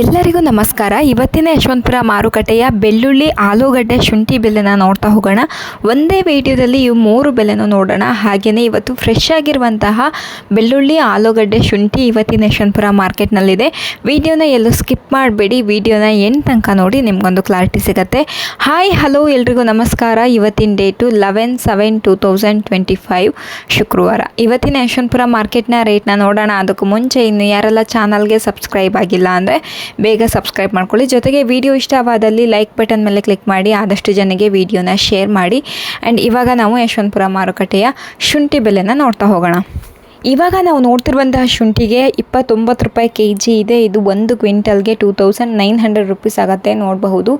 ಎಲ್ಲರಿಗೂ ನಮಸ್ಕಾರ. ಇವತ್ತಿನ ಯಶವಂತಪುರ ಮಾರುಕಟ್ಟೆಯ ಬೆಳ್ಳುಳ್ಳಿ, ಆಲೂಗಡ್ಡೆ, ಶುಂಠಿ ಬೆಲೆನ ನೋಡ್ತಾ ಹೋಗೋಣ. ಒಂದೇ ವಿಡಿಯೋದಲ್ಲಿ ಇವು ಮೂರು ಬೆಲೆನೂ ನೋಡೋಣ. ಹಾಗೆಯೇ ಇವತ್ತು ಫ್ರೆಶ್ ಆಗಿರುವಂತಹ ಬೆಳ್ಳುಳ್ಳಿ, ಆಲೂಗಡ್ಡೆ, ಶುಂಠಿ ಇವತ್ತಿನ ಯಶವಂತಪುರ ಮಾರ್ಕೆಟ್ನಲ್ಲಿದೆ. ವಿಡಿಯೋನ ಎಲ್ಲೂ ಸ್ಕಿಪ್ ಮಾಡಬೇಡಿ. ವಿಡಿಯೋನ ಎಂಟು ತನಕ ನೋಡಿ ನಿಮಗೊಂದು ಕ್ಲಾರಿಟಿ ಸಿಗುತ್ತೆ. ಹಾಯ್ ಹಲೋ ಎಲ್ರಿಗೂ ನಮಸ್ಕಾರ. ಇವತ್ತಿನ date eleven seven two thousand twenty five ಶುಕ್ರವಾರ. ಇವತ್ತಿನ ಯಶವಂತಪುರ ಮಾರ್ಕೆಟ್ನ ರೇಟ್ನ ನೋಡೋಣ. ಅದಕ್ಕೂ ಮುಂಚೆ ಇನ್ನು ಯಾರೆಲ್ಲ ಚಾನಲ್ಗೆ ಸಬ್ಸ್ಕ್ರೈಬ್ ಆಗಿಲ್ಲ ಅಂದರೆ ಬೇಗ ಸಬ್ಸ್ಕ್ರೈಬ್ ಮಾಡ್ಕೊಳ್ಳಿ. ಜೊತೆಗೆ ವಿಡಿಯೋ ಇಷ್ಟವಾದಲ್ಲಿ ಲೈಕ್ ಬಟನ್ ಮೇಲೆ ಕ್ಲಿಕ್ ಮಾಡಿ, ಆದಷ್ಟು ಜನಕ್ಕೆ ವಿಡಿಯೋನ ಶೇರ್ ಮಾಡಿ. ಆ್ಯಂಡ್ ಇವಾಗ ನಾವು ಯಶವಂತಪುರ ಮಾರುಕಟ್ಟೆಯ ಶುಂಠಿ ಬೆಲೆನ ನೋಡ್ತಾ ಹೋಗೋಣ. ಇವಾಗ ನಾವು ನೋಡ್ತಿರುವಂತಹ ಶುಂಠಿಗೆ ಇಪ್ಪತ್ತೊಂಬತ್ತು ರೂಪಾಯಿ ಕೆ ಜಿ ಇದೆ. ಇದು ಒಂದು ಕ್ವಿಂಟಲ್ಗೆ two thousand nine hundred rupees ಆಗುತ್ತೆ. ನೋಡಬಹುದು.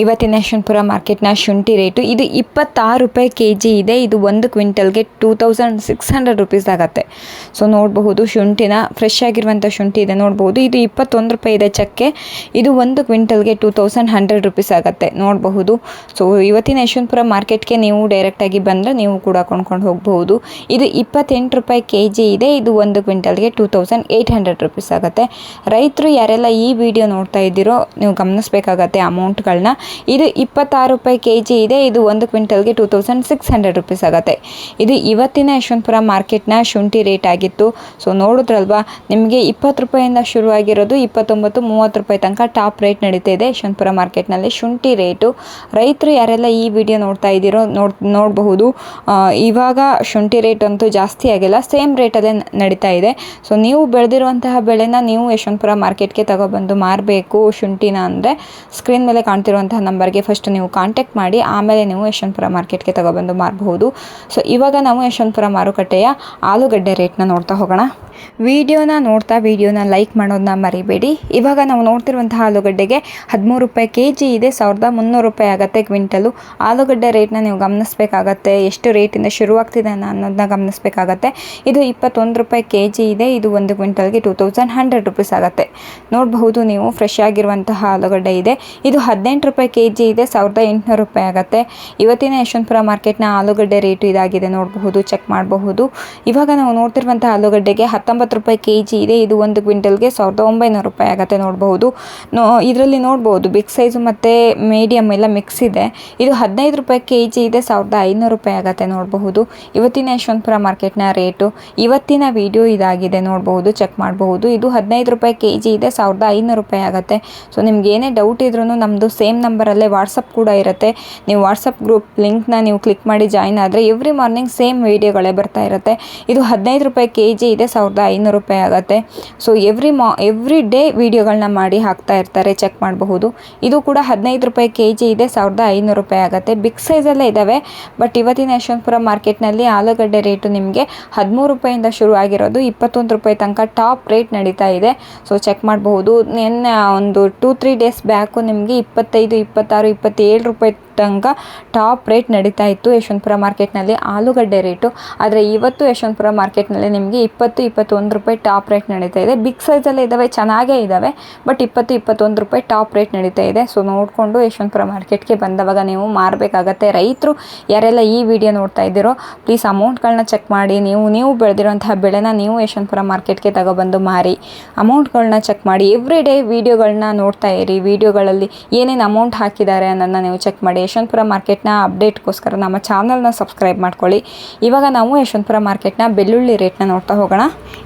ಇವತ್ತಿನ ಯಶವಂತಪುರ ಮಾರ್ಕೆಟ್ನ ಶುಂಠಿ ರೇಟು. ಇದು ಇಪ್ಪತ್ತಾರು ರೂಪಾಯಿ ಕೆ ಜಿ ಇದೆ. ಇದು ಒಂದು ಕ್ವಿಂಟಲ್ಗೆ two thousand six hundred rupees ಆಗುತ್ತೆ. ಸೊ ನೋಡಬಹುದು ಶುಂಠಿನ ಫ್ರೆಶ್ ಆಗಿರುವಂಥ ಶುಂಠಿ ಇದೆ. ನೋಡಬಹುದು. ಇದು ಇಪ್ಪತ್ತೊಂದು ರೂಪಾಯಿ ಇದೆ ಚಕ್ಕೆ. ಇದು ಒಂದು ಕ್ವಿಂಟಲ್ಗೆ ಟೂ ತೌಸಂಡ್ ಹಂಡ್ರೆಡ್ ರುಪೀಸ್ ಆಗುತ್ತೆ. ನೋಡಬಹುದು. ಸೊ ಇವತ್ತಿನ ಯಶವಂತಪುರ ಮಾರ್ಕೆಟ್ಗೆ ನೀವು ಡೈರೆಕ್ಟಾಗಿ ಬಂದರೆ ನೀವು ಕೂಡ ಕೊಂಡ್ಕೊಂಡು ಹೋಗಬಹುದು. ಇದು ಇಪ್ಪತ್ತೆಂಟು ರೂಪಾಯಿ ಕೆ ಜಿ ಇದೆ. ಇದು ಒಂದು ಕ್ವಿಂಟಲ್ಗೆ two thousand eight hundred rupees ಆಗುತ್ತೆ. ರೈತರು ಯಾರೆಲ್ಲ ಈ ವಿಡಿಯೋ ನೋಡ್ತಾ ಇದ್ದೀರೋ, ನೀವು ಗಮನಿಸಬೇಕಾಗತ್ತೆ ಅಮೌಂಟ್ಗಳನ್ನ ಇದು ಇಪ್ಪತ್ತಾರು ರೂಪಾಯಿ ಕೆ ಜಿ ಇದೆ. ಇದು ಒಂದು ಕ್ವಿಂಟಲ್ಗೆ two thousand six hundred rupees ಆಗುತ್ತೆ. ಇದು ಇವತ್ತಿನ ಯಶವಂತಪುರ ಮಾರ್ಕೆಟ್ನ ಶುಂಠಿ ರೇಟ್ ಆಗಿತ್ತು. ಸೊ ನೋಡಿದ್ರಲ್ವಾ? ನಿಮಗೆ ಇಪ್ಪತ್ತು ರೂಪಾಯಿಂದ ಶುರುವಾಗಿರೋದು ಇಪ್ಪತ್ತೊಂಬತ್ತು, ಮೂವತ್ತು ರೂಪಾಯಿ ತನಕ ಟಾಪ್ ರೇಟ್ ನಡೀತಾ ಇದೆ ಯಶವಂತಪುರ ಮಾರ್ಕೆಟ್ನಲ್ಲಿ ಶುಂಠಿ ರೇಟು. ರೈತರು ಯಾರೆಲ್ಲ ಈ ವಿಡಿಯೋ ನೋಡ್ತಾ ಇದ್ದೀರೋ, ನೋಡ್, ನೋಡಬಹುದು. ಇವಾಗ ಶುಂಠಿ ರೇಟ್ ಅಂತೂ ಜಾಸ್ತಿ ಆಗಿಲ್ಲ. ಸೇಮ್ ರೇಟಲ್ಲೇ ನಡೀತಾ ಇದೆ. ಸೊ ನೀವು ಬೆಳೆದಿರುವಂತಹ ಬೆಳೆನ ನೀವು ಯಶವಂತಪುರ ಮಾರ್ಕೆಟ್ಗೆ ತಗೊಬಂದು ಮಾರಬೇಕು ಶುಂಠಿನ ಅಂದರೆ ಸ್ಕ್ರೀನ್ ಮೇಲೆ ಕಾಣ್ತಿರುವಂತಹ ನಂಬರ್ಗೆ ಫಸ್ಟ್ ನೀವು ಕಾಂಟ್ಯಾಕ್ಟ್ ಮಾಡಿ, ಆಮೇಲೆ ನೀವು ಯಶವಂತಪುರ ಮಾರ್ಕೆಟ್ಗೆ ತಗೊಬಂದು ಮಾರಬಹುದು. ಸೊ ಇವಾಗ ನಾವು ಯಶವಂತಪುರ ಮಾರುಕಟ್ಟೆಯ ಆಲೂಗಡ್ಡೆ ರೇಟ್ನ ನೋಡ್ತಾ ಹೋಗೋಣ. ವಿಡಿಯೋನ ನೋಡ್ತಾ ವಿಡಿಯೋನ ಲೈಕ್ ಮಾಡೋದನ್ನ ಮರಿಬೇಡಿ. ಇವಾಗ ನಾವು ನೋಡ್ತಿರುವಂತಹ ಆಲೂಗಡ್ಡೆಗೆ ಹದಿಮೂರು ರೂಪಾಯಿ ಕೆ ಜಿ ಇದೆ, ಸಾವಿರದ ಮುನ್ನೂರು ರೂಪಾಯಿ ಆಗುತ್ತೆ ಕ್ವಿಂಟಲು. ಆಲೂಗಡ್ಡೆ ರೇಟ್ನ ನೀವು ಗಮನಿಸಬೇಕಾಗತ್ತೆ, ಎಷ್ಟು ರೇಟಿಂದ ಶುರುವಾಗ್ತಿದೆ ಅನ್ನೋ- ಅನ್ನೋದನ್ನ ಗಮನಿಸಬೇಕಾಗತ್ತೆ. ಇದು ಇಪ್ಪತ್ತೊಂದು ರೂಪಾಯಿ ಕೆ ಜಿ ಇದೆ. ಇದು ಒಂದು ಕ್ವಿಂಟಲ್ಗೆ ಟೂ ತೌಸಂಡ್ ಹಂಡ್ರೆಡ್ ರುಪೀಸ್ ಆಗುತ್ತೆ. ನೋಡಬಹುದು ನೀವು ಫ್ರೆಶ್ ಆಗಿರುವಂತಹ ಆಲೂಗಡ್ಡೆ ಇದೆ. ಇದು ಹದಿನೆಂಟು ರೂಪಾಯಿ ಕೆ ಜಿ ಇದೆ, ಸಾವಿರದ ಎಂಟುನೂರು ರೂಪಾಯಿ ಆಗುತ್ತೆ. ಇವತ್ತಿನ ಯಶವಂತಪುರ ಮಾರ್ಕೆಟ್ನ ಆಲೂಗಡ್ಡೆ ರೇಟು ಇದಾಗಿದೆ, ನೋಡಬಹುದು ಚೆಕ್ ಮಾಡಬಹುದು. ಇವಾಗ ನಾವು ನೋಡ್ತಿರುವಂತಹ ಆಲೂಗಡ್ಡೆಗೆ ಹತ್ತೊಂಬತ್ತು ರೂಪಾಯಿ ಕೆ ಜಿ ಇದೆ. ಇದು ಒಂದು ಕ್ವಿಂಟಲ್ಗೆ ಸಾವಿರದ ಒಂಬೈನೂರು ರೂಪಾಯಿ ಆಗುತ್ತೆ, ನೋಡಬಹುದು. ನೋ, ಇದರಲ್ಲಿ ನೋಡ್ಬೋದು ಬಿಗ್ ಸೈಜು ಮತ್ತು ಮೀಡಿಯಮ್ ಎಲ್ಲ ಮಿಕ್ಸ್ ಇದೆ. ಇದು ಹದಿನೈದು ರೂಪಾಯಿ ಕೆ ಜಿ ಇದೆ, ಸಾವಿರದ ಐನೂರು ರೂಪಾಯಿ ಆಗುತ್ತೆ, ನೋಡಬಹುದು. ಇವತ್ತಿನ ಯಶವಂತಪುರ ಮಾರ್ಕೆಟ್ನ ರೇಟು ಇವತ್ತಿನ ವಿಡಿಯೋ ಇದಾಗಿದೆ ನೋಡಬಹುದು ಚೆಕ್ ಮಾಡಬಹುದು ಇದು ಹದಿನೈದು ರೂಪಾಯಿ ಕೆ ಜಿ ಇದೆ, ಸಾವಿರದ ಐನೂರು ರೂಪಾಯಿ ಆಗುತ್ತೆ. ಸೊ ನಿಮ್ಗೆ ಏನೇ ಡೌಟ್ ಇದ್ರೂ ನಮ್ಮದು ಸೇಮ್ ನಂಬರಲ್ಲೇ ವಾಟ್ಸಪ್ ಕೂಡ ಇರುತ್ತೆ. ನೀವು ವಾಟ್ಸಪ್ ಗ್ರೂಪ್ ಲಿಂಕ್ನ ನೀವು ಕ್ಲಿಕ್ ಮಾಡಿ ಜಾಯ್ನ್ ಆದರೆ ಎವ್ರಿ ಮಾರ್ನಿಂಗ್ ಸೇಮ್ ವೀಡಿಯೋಗಳೇ ಬರ್ತಾ ಇರುತ್ತೆ. ಇದು ಹದಿನೈದು ರೂಪಾಯಿ ಕೆ ಜಿ ಇದೆ, ಸಾವಿರದ ಐನೂರು ರೂಪಾಯಿ ಆಗುತ್ತೆ. ಸೊ ಎವ್ರಿ ಮಾ ಎವ್ರಿ ಡೇ ವೀಡಿಯೋಗಳನ್ನ ಮಾಡಿ ಹಾಕ್ತಾ ಇರ್ತಾರೆ ಚೆಕ್ ಮಾಡಬಹುದು. ಇದು ಕೂಡ ಹದಿನೈದು ರೂಪಾಯಿ ಕೆ ಜಿ ಇದೆ, ಸಾವಿರದ ಐನೂರು ರೂಪಾಯಿ ಆಗುತ್ತೆ. ಬಿಗ್ ಸೈಜಲ್ಲೇ ಇದ್ದಾವೆ ಬಟ್ ಇವತ್ತಿನ ಯಶವಂತಪುರ ಮಾರ್ಕೆಟ್ನಲ್ಲಿ ಆಲೂಗಡ್ಡೆ ರೇಟು ನಿಮಗೆ ಹದಿಮೂರು ರೂಪಾಯಿಂದ ಶುರು ಆಗಿರೋದು ಇಪ್ಪತ್ತೊಂದು ರೂಪಾಯಿ ತನಕ ಟಾಪ್ ರೇಟ್ ನಡೀತಾ ಇದೆ. ಸೊ ಚೆಕ್ ಮಾಡಬಹುದು. ನಿನ್ನೆ ಒಂದು ಟೂ ತ್ರೀ ಡೇಸ್ ಬ್ಯಾಕು ನಿಮಗೆ ಇಪ್ಪತ್ತೈದು, ಇಪ್ಪತ್ತಾರು, ಇಪ್ಪತ್ತೇಳು ರೂಪಾಯಿ ತನಕ ಟಾಪ್ ರೇಟ್ ನಡೀತಾ ಇತ್ತು ಯಶವಂತಪುರ ಮಾರ್ಕೆಟ್ನಲ್ಲಿ ಆಲೂಗಡ್ಡೆ ರೇಟು. ಆದರೆ ಇವತ್ತು ಯಶವಂತಪುರ ಮಾರ್ಕೆಟ್ನಲ್ಲಿ ನಿಮಗೆ ಇಪ್ಪತ್ತು, ಇಪ್ಪತ್ತೊಂದು ರೂಪಾಯಿ ಟಾಪ್ ರೇಟ್ ನಡೀತಾ ಇದೆ. ಬಿಗ್ ಸೈಜಲ್ಲೇ ಇದ್ದಾವೆ, ಚೆನ್ನಾಗೇ ಇದ್ದಾವೆ, ಬಟ್ ಇಪ್ಪತ್ತು, ಇಪ್ಪತ್ತೊಂದು ರೂಪಾಯಿ ಟಾಪ್ ರೇಟ್ ನಡೀತಾ ಇದೆ. ಸೊ ನೋಡಿಕೊಂಡು ಯಶವಂತಪುರ ಮಾರ್ಕೆಟ್ಗೆ ಬಂದವಾಗ ನೀವು ಮಾರಬೇಕಾಗತ್ತೆ. ರೈತರು ಯಾರೆಲ್ಲ ಈ ವಿಡಿಯೋ ನೋಡ್ತಾ ಇದ್ದೀರೋ ಪ್ಲೀಸ್ ಅಮೌಂಟ್ಗಳನ್ನ ಚೆಕ್ ಮಾಡಿ. ನೀವು ನೀವು ಬೆಳೆದಿರುವಂತಹ ಬೆಳೆನ ನೀವು ಯಶವಂತಪುರ ಮಾರ್ಕೆಟ್ಗೆ ತಗೊಬಂದು ಮಾರಿ. ಅಮೌಂಟ್ಗಳನ್ನ ಚೆಕ್ ಮಾಡಿ. ಎವ್ರಿ ಡೇ ವಿಡಿಯೋಗಳನ್ನ ನೋಡ್ತಾ ಇರಿ. ವೀಡಿಯೋಗಳಲ್ಲಿ ಏನೇನು ಅಮೌಂಟ್ ಹಾಕಿದ್ದಾರೆ ಅನ್ನೋದನ್ನ ನೀವು ಚೆಕ್ ಮಾಡಿ. ಯಶವಂತಪುರ ಮಾರ್ಕೆಟ್ನ ಅಪ್ಡೇಟ್ಗೋಸ್ಕರ ನಮ್ಮ ಚಾನಲ್ನ ಸಬ್ಸ್ಕ್ರೈಬ್ ಮಾಡ್ಕೊಳ್ಳಿ. ಇವಾಗ ನಾವು ಯಶವಂತಪುರ ಮಾರ್ಕೆಟ್ನ ಬೆಳ್ಳುಳ್ಳಿ ರೇಟ್ನ ನೋಡ್ತಾ ಹೋಗೋಣ.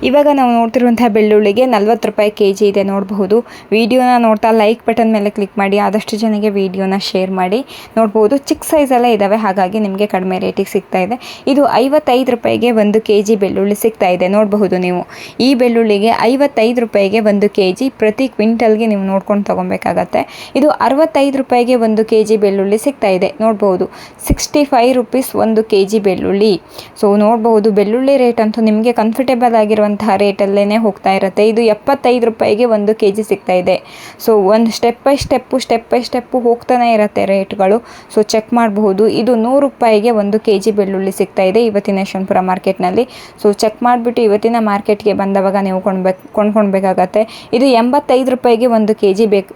ಇವಾಗ ನಾವು ನೋಡ್ತಿರುವಂಥ ಬೆಳ್ಳುಳ್ಳಿಗೆ ನಲ್ವತ್ತು ರೂಪಾಯಿ ಕೆ ಜಿ ಇದೆ ನೋಡಬಹುದು. ವಿಡಿಯೋನ ನೋಡ್ತಾ ಲೈಕ್ ಬಟನ್ ಮೇಲೆ ಕ್ಲಿಕ್ ಮಾಡಿ, ಆದಷ್ಟು ಜನಕ್ಕೆ ವಿಡಿಯೋನ ಶೇರ್ ಮಾಡಿ. ನೋಡ್ಬೋದು ಚಿಕ್ಕ ಸೈಜೆಲ್ಲ ಇದ್ದಾವೆ ಹಾಗಾಗಿ ನಿಮಗೆ ಕಡಿಮೆ ರೇಟಿಗೆ ಸಿಗ್ತಾ ಇದೆ. ಇದು ಐವತ್ತೈದು ರೂಪಾಯಿಗೆ ಒಂದು ಕೆ ಜಿ ಬೆಳ್ಳುಳ್ಳಿ ಸಿಗ್ತಾ ಇದೆ ನೋಡಬಹುದು ನೀವು. ಈ ಬೆಳ್ಳುಳ್ಳಿಗೆ ಐವತ್ತೈದು ರೂಪಾಯಿಗೆ ಒಂದು ಕೆ ಜಿ ಪ್ರತಿ ಕ್ವಿಂಟಲ್ಗೆ ನೀವು ನೋಡ್ಕೊಂಡು ತೊಗೊಬೇಕಾಗತ್ತೆ. ಇದು ಅರವತ್ತೈದು ರೂಪಾಯಿಗೆ ಒಂದು ಕೆ ಜಿ ಬೆಳ್ಳುಳ್ಳಿ ಸಿಗ್ತಾ ಇದೆ. ನೋಡಬಹುದು ಸಿಕ್ಸ್ಟಿ ಫೈವ್ ರುಪೀಸ್ ಒಂದು ಕೆ ಜಿ ಬೆಳ್ಳುಳ್ಳಿ. ಸೊ ನೋಡಬಹುದು ಬೆಳ್ಳುಳ್ಳಿ ರೇಟ್ ಅಂತೂ ನಿಮಗೆ ಕಂಫರ್ಟೇಬಲ್ ಆಗಿರುವಂತಹ ರೇಟಲ್ಲೇ ಹೋಗ್ತಾ ಇರುತ್ತೆ. ಇದು ಎಪ್ಪತ್ತೈದು ರೂಪಾಯಿಗೆ ಒಂದು ಕೆ ಜಿ ಸಿಗ್ತಾ ಇದೆ. ಸೊ ಒಂದು step by step step by step ಹೋಗ್ತಾನೆ ಇರುತ್ತೆ ರೇಟ್ಗಳು ಸೊ ಚೆಕ್ ಮಾಡಬಹುದು ಇದು ನೂರು ರೂಪಾಯಿಗೆ ಒಂದು ಕೆ ಜಿ ಬೆಳ್ಳುಳ್ಳಿ ಸಿಗ್ತಾ ಇದೆ ಇವತ್ತಿನ ಯಶವಂತಪುರ ಮಾರ್ಕೆಟ್ನಲ್ಲಿ. ಸೊ ಚೆಕ್ ಮಾಡಿಬಿಟ್ಟು ಇವತ್ತಿನ ಮಾರ್ಕೆಟ್ಗೆ ಬಂದವಾಗ ನೀವು ಕೊಂಡ್ಬೇಕು ಕೊಂಡ್ಕೊಳ್ಬೇಕಾಗತ್ತೆ ಇದು ಎಂಬತ್ತೈದು ರೂಪಾಯಿಗೆ ಒಂದು ಕೆ ಜಿ ಬೇಕು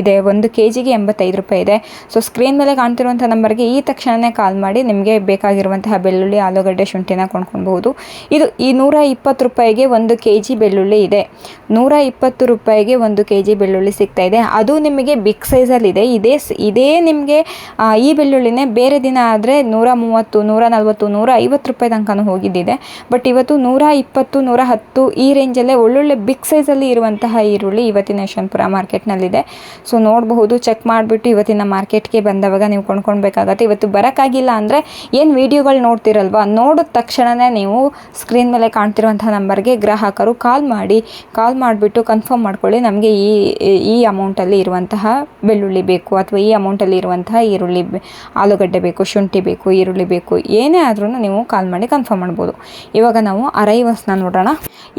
ಇದೆ. ಒಂದು ಕೆ ಜಿಗೆ ಎಂಬತ್ತೈದು ರೂಪಾಯಿ ಇದೆ. ಸೊ ಸ್ಕ್ರೀನ್ ಮೇಲೆ ಕಾಣ್ತಿರುವಂಥ ನಂಬರ್ಗೆ ಈ ತಕ್ಷಣವೇ ಕಾಲ್ ಮಾಡಿ ನಿಮಗೆ ಬೇಕಾಗಿರುವಂತಹ ಬೆಳ್ಳುಳ್ಳಿ, ಆಲೂಗಡ್ಡೆ ಶುಂಠಿನ ಕೊಂಡ್ಕೊಬಹುದು ಇದು ಈ ನೂರ ಇಪ್ಪತ್ತು ರೂಪಾಯಿಗೆ ಒಂದು ಕೆ ಜಿ ಬೆಳ್ಳುಳ್ಳಿ ಇದೆ. ನೂರ ಇಪ್ಪತ್ತು ರೂಪಾಯಿಗೆ ಒಂದು ಕೆ ಜಿ ಬೆಳ್ಳುಳ್ಳಿ ಸಿಗ್ತಾ ಇದೆ. ಅದು ನಿಮಗೆ ಬಿಗ್ ಸೈಜಲ್ಲಿದೆ. ಇದೇ ಇದೇ ನಿಮಗೆ ಈ ಬೆಳ್ಳುಳ್ಳಿನೇ ಬೇರೆ ದಿನ ಆದರೆ ನೂರ ಮೂವತ್ತು, ನೂರ ನಲ್ವತ್ತು, ನೂರ ಐವತ್ತು ರೂಪಾಯಿ ತನಕನೂ ಹೋಗಿದ್ದಿದೆ. ಬಟ್ ಇವತ್ತು ನೂರ ಇಪ್ಪತ್ತು, ನೂರ ಹತ್ತು ಈ ರೇಂಜಲ್ಲೇ ಒಳ್ಳೊಳ್ಳೆ ಬಿಗ್ ಸೈಜಲ್ಲಿ ಇರುವಂತಹ ಈರುಳ್ಳಿ ಇವತ್ತಿನ ಯಶವಂತಪುರ ಮಾರ್ಕೆಟ್ನಲ್ಲಿದೆ. ಸೊ ನೋಡಬಹುದು, ಚೆಕ್ ಮಾಡಿಬಿಟ್ಟು ಇವತ್ತಿನ ಮಾರ್ಕೆಟ್ಗೆ ಬಂದವಾಗ ನೀವು ಕೊಂಡ್ಕೊಳ್ಬೇಕಾಗತ್ತೆ. ಇವತ್ತು ಬರೋಕ್ಕಾಗಿಲ್ಲ ಅಂದರೆ ಏನು ವೀಡಿಯೋಗಳು ನೋಡ್ತಿರಲ್ವಾ? ನೋಡಿದ ತಕ್ಷಣವೇ ನೀವು ಸ್ಕ್ರೀನ್ ಮೇಲೆ ಕಾಣ್ತಿರುವಂಥ ನಂಬರ್ಗೆ ಗ್ರಾಹಕರು ಕಾಲ್ ಮಾಡಿ ಕಾಲ್ ಮಾಡಿಬಿಟ್ಟು ಕನ್ಫರ್ಮ್ ಮಾಡ್ಕೊಳ್ಳಿ ನಮಗೆ ಈ ಈ ಅಮೌಂಟಲ್ಲಿ ಇರುವಂತಹ ಬೆಳ್ಳುಳ್ಳಿ ಬೇಕು ಅಥವಾ ಈ ಅಮೌಂಟಲ್ಲಿ ಇರುವಂತಹ ಈರುಳ್ಳಿ ಆಲೂಗಡ್ಡೆ ಬೇಕು, ಶುಂಠಿ ಬೇಕು, ಈರುಳ್ಳಿ ಬೇಕು, ಏನೇ ಆದ್ರೂ ನೀವು ಕಾಲ್ ಮಾಡಿ ಕನ್ಫರ್ಮ್ ಮಾಡ್ಬೋದು. ಇವಾಗ ನಾವು ಅರೈವಲ್ಸ್ನ ನೋಡೋಣ.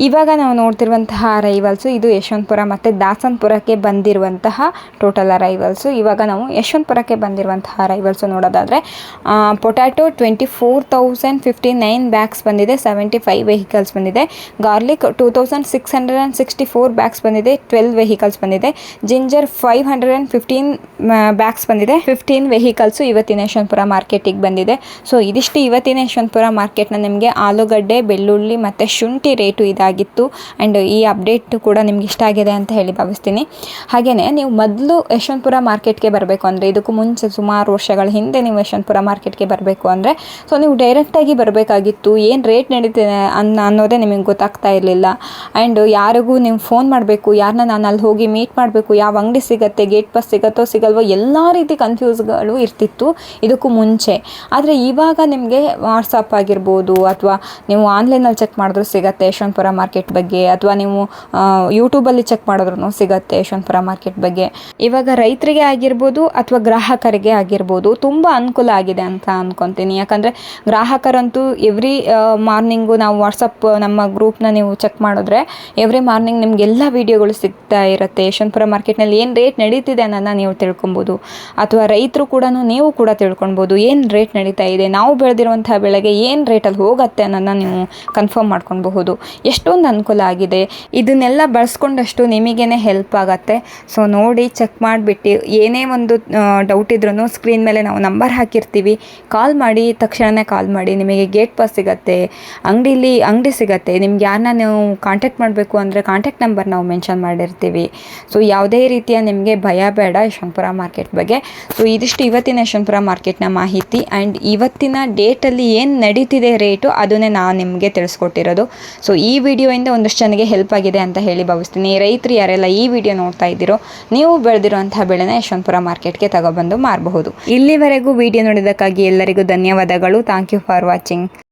ಇವಾಗ ನಾವು ನೋಡ್ತಿರುವಂತಹ ಅರೈವಲ್ಸು ಇದು ಯಶವಂತಪುರ ಮತ್ತು ದಾಸನ್ಪುರಕ್ಕೆ ಬಂದಿರುವಂತಹ ಟೋಟಲ್ ಅರೈವಲ್ಸು ಇವಾಗ ನಾವು ಯಶವಂತಪುರಕ್ಕೆ ಬಂದಿರುವಂತಹ ರೈವಲ್ಸು ನೋಡೋದಾದರೆ potato twenty four thousand fifty nine bags ಬಂದಿದೆ ಸೆವೆಂಟಿ ಫೈವ್ ವೆಹಿಕಲ್ಸ್ ಬಂದಿದೆ. Garlic two thousand six hundred and sixty four bags ಬಂದಿದೆ ಟ್ವೆಲ್ ವೆಹಿಕಲ್ಸ್ ಬಂದಿದೆ. Ginger five hundred and fifteen bags ಬಂದಿದೆ ಫಿಫ್ಟೀನ್ ವೆಹಿಕಲ್ಸು ಇವತ್ತಿನ ಯಶವಂತಪುರ ಮಾರ್ಕೆಟಿಗೆ ಬಂದಿದೆ. ಸೊ ಇದಿಷ್ಟು ಇವತ್ತಿನ ಯಶವಂತಪುರ ಮಾರ್ಕೆಟ್ನ ನಿಮಗೆ ಆಲೂಗಡ್ಡೆ, ಬೆಳ್ಳುಳ್ಳಿ ಮತ್ತು ಶುಂಠಿ ರೇಟು ಇದಾಗಿತ್ತು. ಆ್ಯಂಡ್ ಈ ಅಪ್ಡೇಟ್ ಕೂಡ ನಿಮ್ಗೆ ಇಷ್ಟ ಆಗಿದೆ ಅಂತ ಹೇಳಿ ಭಾವಿಸ್ತೀನಿ. ಹಾಗೆಯೇ ನೀವು ಮೊದಲು ಯಶವಂತಪುರ ಮಾರ್ಕೆಟ್ಗೆ ಬರಬೇಕು ಅಂದರೆ, ಇದಕ್ಕೂ ಮುಂಚೆ ಸುಮಾರು ವರ್ಷಗಳ ಹಿಂದೆ ನೀವು ಯಶವಂತಪುರ ಮಾರ್ಕೆಟ್ಗೆ ಬರಬೇಕು ಅಂದರೆ ಸೊ ನೀವು ಡೈರೆಕ್ಟಾಗಿ ಬರಬೇಕಾಗಿತ್ತು, ಏನು ರೇಟ್ ನಡೀತಿದೆ ಅನ್ನ ಅನ್ನೋದೇ ನಿಮಗೆ ಗೊತ್ತಾಗ್ತಾ ಇರಲಿಲ್ಲ. ಆ್ಯಂಡ್ ಯಾರಿಗೂ ನೀವು ಫೋನ್ ಮಾಡಬೇಕು ಯಾರನ್ನ ನಾನು ಅಲ್ಲಿ ಹೋಗಿ ಮೀಟ್ ಮಾಡಬೇಕು, ಯಾವ ಅಂಗಡಿ ಸಿಗತ್ತೆ ಗೇಟ್ ಪಾಸ್ ಸಿಗತ್ತೋ, ಸಿಗಲ್ವೋ, ಎಲ್ಲ ರೀತಿ ಕನ್ಫ್ಯೂಸ್ಗಳು ಇರ್ತಿತ್ತು ಇದಕ್ಕೂ ಮುಂಚೆ. ಆದರೆ ಇವಾಗ ನಿಮಗೆ ವಾಟ್ಸಪ್ ಆಗಿರ್ಬೋದು, ಅಥವಾ ನೀವು ಆನ್ಲೈನಲ್ಲಿ ಚೆಕ್ ಮಾಡಿದ್ರು ಸಿಗತ್ತೆ ಯಶವಂತಪುರ ಮಾರ್ಕೆಟ್ ಬಗ್ಗೆ, ಅಥವಾ ನೀವು ಯೂಟ್ಯೂಬಲ್ಲಿ ಚೆಕ್ ಮಾಡಿದ್ರು ಸಿಗತ್ತೆ ಯಶವಂತಪುರ ಮಾರ್ಕೆಟ್ ಬಗ್ಗೆ. ಇವಾಗ ರೈತರಿಗೆ ಆಗಿರ್ಬೋದು, ಅಥವಾ ಗ್ರಾಹಕರಿಗೆ ಆಗಿರ್ಬೋದು ತುಂಬ ಅನುಕೂಲ ಆಗಿದೆ ಅಂತ ಅಂದ್ಕೊತೀನಿ ಯಾಕಂದರೆ ಗ್ರಾಹಕರಂತೂ ಎವ್ರಿ ಮಾರ್ನಿಂಗು ನಾವು ವಾಟ್ಸಪ್ ನಮ್ಮ ಗ್ರೂಪ್ನ ನೀವು ಚೆಕ್ ಮಾಡಿದ್ರೆ ಎವ್ರಿ ಮಾರ್ನಿಂಗ್ ನಿಮ್ಗೆ ಎಲ್ಲ ವೀಡಿಯೋಗಳು ಸಿಗ್ತಾ ಇರುತ್ತೆ. ಯಶವಂತಪುರ ಮಾರ್ಕೆಟ್ನಲ್ಲಿ ಏನು ರೇಟ್ ನಡೀತಿದೆ ಅನ್ನೋದನ್ನ ನೀವು ತಿಳ್ಕೊಬೋದು. ಅಥವಾ ರೈತರು ಕೂಡ ನೀವು ಕೂಡ ತಿಳ್ಕೊಬೋದು ಏನು ರೇಟ್ ನಡೀತಾ ಇದೆ. ನಾವು ಬೆಳೆದಿರುವಂತಹ ಬೆಳೆಗೆ ಏನು ರೇಟಲ್ಲಿ ಹೋಗುತ್ತೆ ಅನ್ನೋದನ್ನ ನೀವು ಕನ್ಫರ್ಮ್ ಮಾಡ್ಕೊಬಹುದು ಎಷ್ಟೊಂದು ಅನುಕೂಲ ಆಗಿದೆ. ಇದನ್ನೆಲ್ಲ ಬಳಸ್ಕೊಂಡಷ್ಟು ನಿಮಗೇನೆ ಹೆಲ್ಪ್ ಆಗುತ್ತೆ. ಸೊ ನೋಡಿ ಚೆಕ್ ಮಾಡಿಬಿಟ್ಟು ಏನೇ ಒಂದು ಡೌಟ್ ಇದ್ರೂ ಸ್ಕ್ರೀನ್ ಮೇಲೆ ನಾವು ನಂಬರ್ ಹಾಕಿರ್ತೀವಿ. ಕಾಲ್ ಮಾಡಿ ತಕ್ಷಣವೇ ಕಾಲ್ ಮಾಡಿ. ನಿಮಗೆ ಗೇಟ್ ಪಾಸ್ ಸಿಗತ್ತೆ, ಅಂಗಡಿಲಿ, ಅಂಗಡಿ ಸಿಗತ್ತೆ. ನಿಮ್ಗೆ ಯಾರನ್ನ ನೀವು ಕಾಂಟ್ಯಾಕ್ಟ್ ಮಾಡಬೇಕು ಅಂದರೆ ಕಾಂಟ್ಯಾಕ್ಟ್ ನಂಬರ್ ನಾವು ಮೆನ್ಷನ್ ಮಾಡಿರ್ತೀವಿ. ಸೊ ಯಾವುದೇ ರೀತಿಯ ನಿಮಗೆ ಭಯ ಬೇಡ ಯಶವಂತಪುರ ಮಾರ್ಕೆಟ್ ಬಗ್ಗೆ. ಸೊ ಇದಿಷ್ಟು ಇವತ್ತಿನ ಯಶವಂತಪುರ ಮಾರ್ಕೆಟ್ನ ಮಾಹಿತಿ. ಆ್ಯಂಡ್ ಇವತ್ತಿನ ಡೇಟಲ್ಲಿ ಏನು ನಡೀತಿದೆ ರೇಟು ಅದನ್ನೇ ನಾನು ನಿಮಗೆ ತಿಳಿಸ್ಕೊಟ್ಟಿರೋದು. ಸೊ ಈ ವಿಡಿಯೋಯಿಂದ ಒಂದಷ್ಟು ಜನಗೆ ಹೆಲ್ಪ್ ಆಗಿದೆ ಅಂತ ಹೇಳಿ ಭಾವಿಸ್ತೀನಿ. ರೈತರು ಯಾರೆಲ್ಲ ಈ ವಿಡಿಯೋ ನೋಡ್ತಾ ಇದ್ದೀರೋ, ನೀವು ಬೆಳೆದಿರುವಂಥ ಬೆಳೆನ ಯಶವಂತಪುರ ಮಾರ್ಕೆಟ್ಗೆ ತಗೊಬಂದು ಮಾರಬಹುದು ಇಲ್ಲಿವರೆಗೂ ವಿಡಿಯೋ ನೋಡಿದಕ್ಕಾಗಿ ಎಲ್ಲರಿಗೂ ಧನ್ಯವಾದಗಳು. Thank you for watching